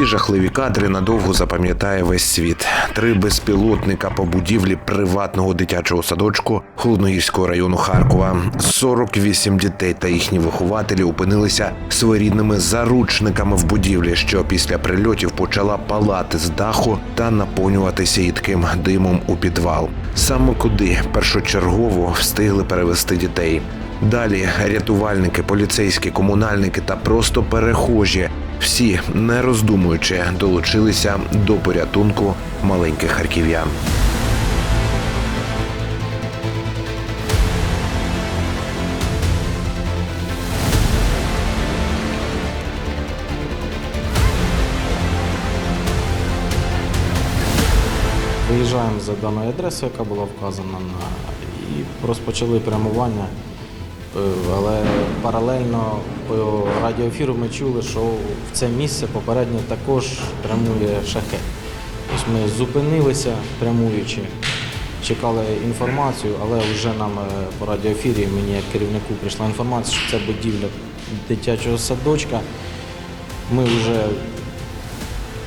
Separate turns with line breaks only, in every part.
Ці жахливі кадри надовго запам'ятає весь світ. Три безпілотника по будівлі приватного дитячого садочку Холодногірського району Харкова. 48 дітей та їхні вихователі опинилися своєрідними заручниками в будівлі, що після прильотів почала палати з даху та наповнюватися їдким димом у підвал. Саме куди першочергово встигли перевести дітей. Далі рятувальники, поліцейські, комунальники та просто перехожі. Всі, не роздумуючи, долучилися до порятунку маленьких харків'ян.
Виїжджаємо за даною адресою, яка була вказана, на, і розпочали прямування. Е, Але паралельно по радіоефіру ми чули, що в це місце попередньо також прямує шахет. Ми зупинилися прямуючи, чекали інформацію, але вже нам е, по радіоефірі мені як керівнику прийшла інформація, що це будівля дитячого садочка. Ми вже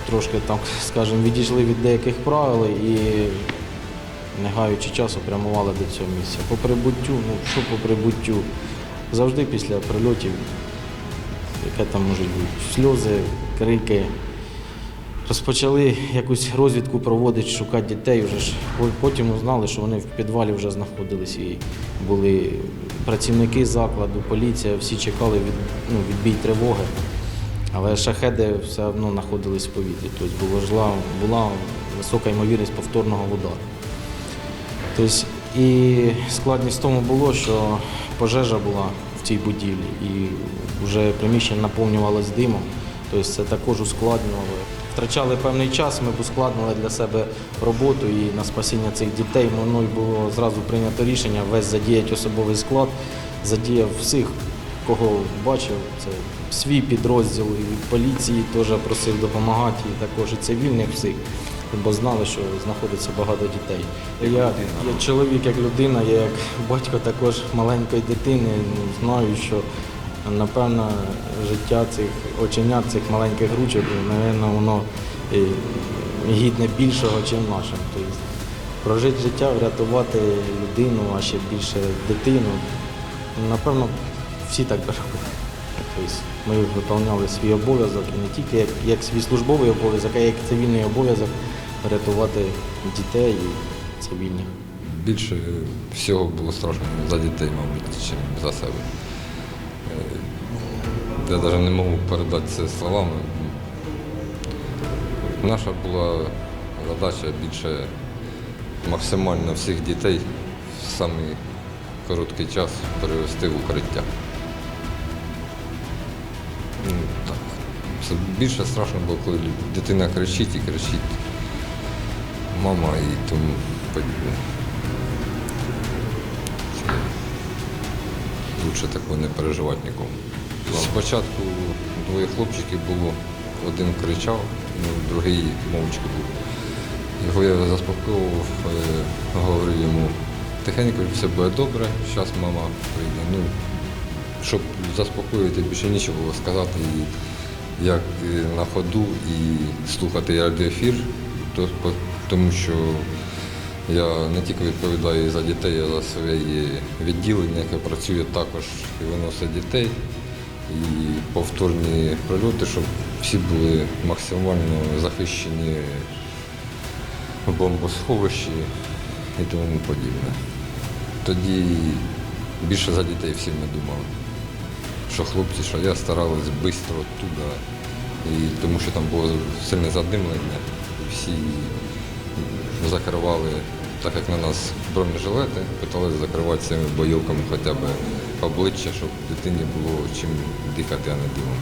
трошки так, скажімо, відійшли від деяких правил і, не гаючи часу, прямували до цього місця. По прибуттю, ну що по прибуттю, завжди після прильотів, яке там можуть бути, сльози, крики. Розпочали якусь розвідку проводити, шукати дітей. Вже ж потім узнали, що вони в підвалі вже знаходились і були працівники закладу, поліція, всі чекали від, ну, відбій тривоги. Але шахеди все одно знаходились в повітрі. Тобто була, була висока ймовірність повторного удару. Тобто, і складність в тому було, що пожежа була в цій будівлі і вже приміщення наповнювалось димом. Тобто це також ускладнювало. Втрачали певний час, ми б ускладнили для себе роботу і на спасіння цих дітей мною було зразу прийнято рішення весь задіяти особовий склад, задіяв всіх, кого бачив. Це свій підрозділ і поліції теж просив допомагати, і також і цивільних всіх, бо знали, що знаходиться багато дітей. Я, я чоловік як людина, я як батько також маленької дитини, ну, знаю, що напевно життя цих оченят, цих маленьких ручок, напевно, воно гідне більшого, ніж наше. Тобто, прожити життя, врятувати людину, а ще більше дитину. Напевно, всі так би. Тобто ми виконували свій обов'язок і не тільки як, як свій службовий обов'язок, а як цивільний обов'язок рятувати дітей і цивільних.
Більше всього було страшно за дітей, мабуть, ніж за себе. Е, Я навіть не можу передати це словами. Наша була задача більше максимально всіх дітей в самий короткий час перевести в укриття. Ну, так. Більше страшно було, коли дитина кричить і кричить мама і тому подібне. Лучше такого не переживати нікому. Спочатку двоє хлопчиків було, один кричав, ну, другий мовчки був. Його я заспокоював, е, говорив йому, тихенько все буде добре, зараз мама прийде. Ну, щоб заспокоїти, більше нічого було сказати, і як е, на ходу і слухати радіоефір, то, тому що я не тільки відповідаю за дітей, а за своє відділення, яке працює також і виносить дітей. І повторні прильоти, щоб всі були максимально захищені в бомбосховищі і тому подібне. Тоді більше за дітей всі ми думали. Що хлопці, що я старалась швидко туди, тому що там було сильне задимлення, і всі закривали, так як на нас бронежилети, питалися закривати цими бойовками хоча б обличчя, щоб дитині було чим дихати, а не димом.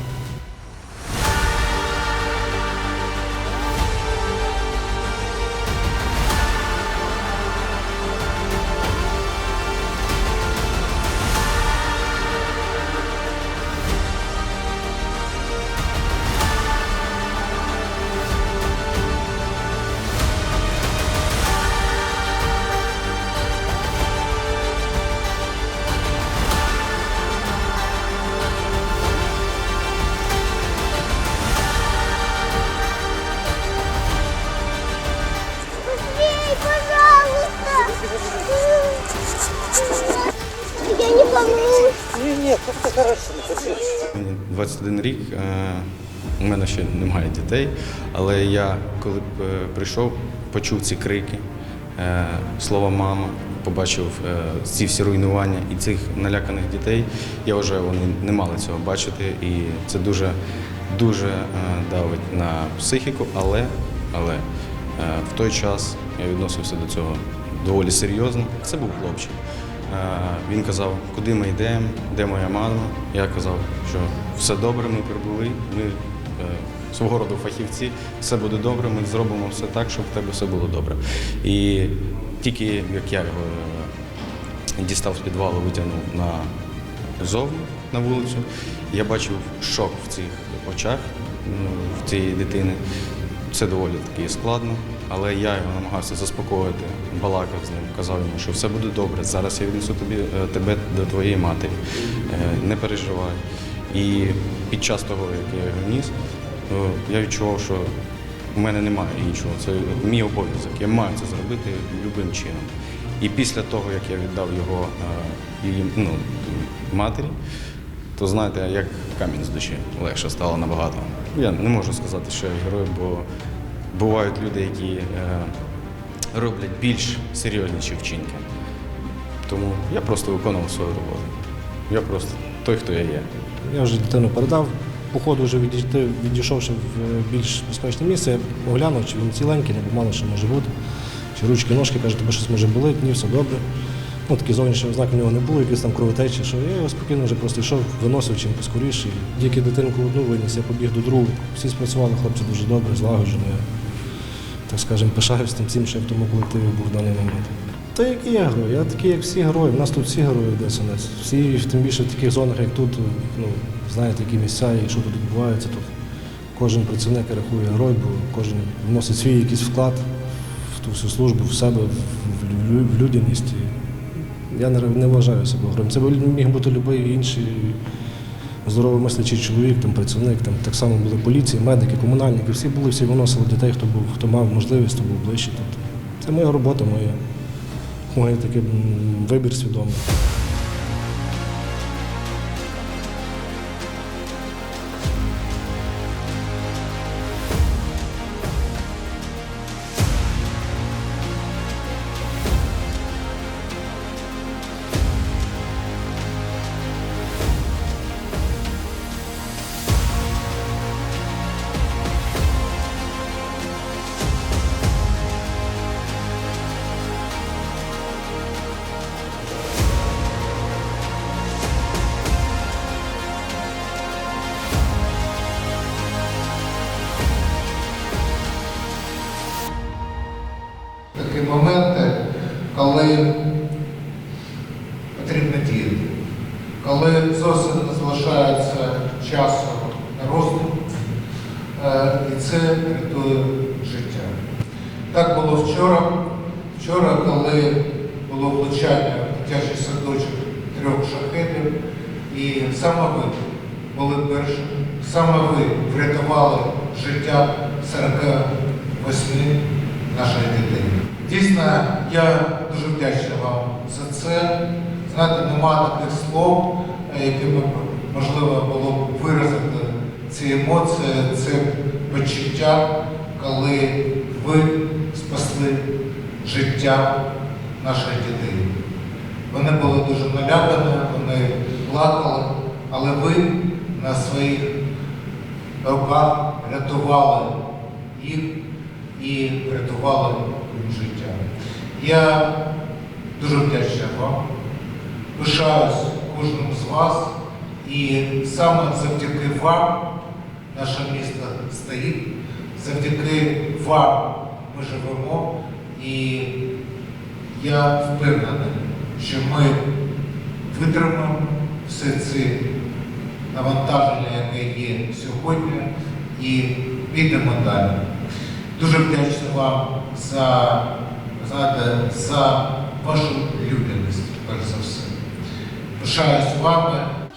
21 рік, е, у мене ще немає дітей, але я коли б, е, прийшов, почув ці крики, е, слово мама, побачив ці всі руйнування і цих наляканих дітей, я вважаю, вони не мали цього бачити, і це дуже, дуже давить на психіку, але, але в той час я відносився до цього доволі серйозно. Це був хлопчик. Е, Він казав, куди ми йдемо, де моя мама. Я казав, що все добре, ми прибули, ми е, свого роду фахівці, все буде добре, ми зробимо все так, щоб в тебе все було добре. І тільки як я його е, дістав з підвалу, витягнув на зовні на вулицю, я бачив шок в цих очах в цієї дитини. Це доволі таки складно, але я його намагався заспокоїти, балакав з ним, казав йому, що все буде добре. Зараз я віднесу тобі е, тебе до твоєї матері. Е, Не переживай. І під час того, як я його ніс, е, я відчував, що у мене немає іншого. Це мій обов'язок. Я маю це зробити будь-яким чином. І після того, як я віддав його її ну, матері, то знаєте, як камінь з душі легше стало набагато. Я не можу сказати, що я герой, бо бувають люди, які е, роблять більш серйозніші вчинки. Тому я просто виконував свою роботу. Я просто той, хто я є.
Я вже дитину передав. По ходу вже відійти, відійшовши в е, більш безпечне місце, я оглянув, чи він ціленький, не мало що може бути. Чи ручки, ножки, каже, тебе щось може болить, ні, все добре. Ну, такі зовнішні ознаки в нього не було, якісь там кровотечі, що я його спокійно вже просто йшов, виносив чим поскоріше. Тільки дитинку одну виніс, я побіг до другу. Всі спрацювали, хлопці дуже добре, злагоджено. Я, так скажемо, пишаюсь тим всім, що я в тому колективі був в даний момент. Та який я герой? Я такий, як всі герої. У нас тут всі герої в ДСНС. Всі, тим більше в таких зонах, як тут, ну, знаєте, які місця і що тут відбувається. Тут кожен працівник рахує герой, бо кожен вносить свій якийсь вклад в ту всю службу, в себе, в, в, в людяність. Я не, вважаю себе героєм. Це міг бути будь-який інший здоровий мислячий чоловік, там, працівник, там, так само були поліції, медики, комунальники, всі були, всі виносили дітей, хто був, хто мав можливість, хто був ближче. Тобто, це моя робота, моє, моє такий вибір свідомий.
На роздум, е, і це рятує життя. Так було вчора. Вчора, коли було влучання дитячий садочок трьох шахетів, і саме ви були першими, саме ви врятували життя 48 нашої дитини. Дійсно, я дуже вдячний вам за це. Знаєте, нема таких слов, е, якими можливо було б виразити ці емоції, це почуття, коли ви спасли життя нашої дитини. Вони були дуже налякані, вони плакали, але ви на своїх руках рятували їх і врятували їм життя. Я дуже вдячний вам, пишаюсь кожним з вас, і саме завдяки вам наше місто стоїть, завдяки вам ми живемо, і я впевнений, що ми витримаємо все ці навантаження, яке є сьогодні, і підемо далі. Дуже вдячний вам за, знаєте, за вашу людяність, перш за все. Пишаюсь вами.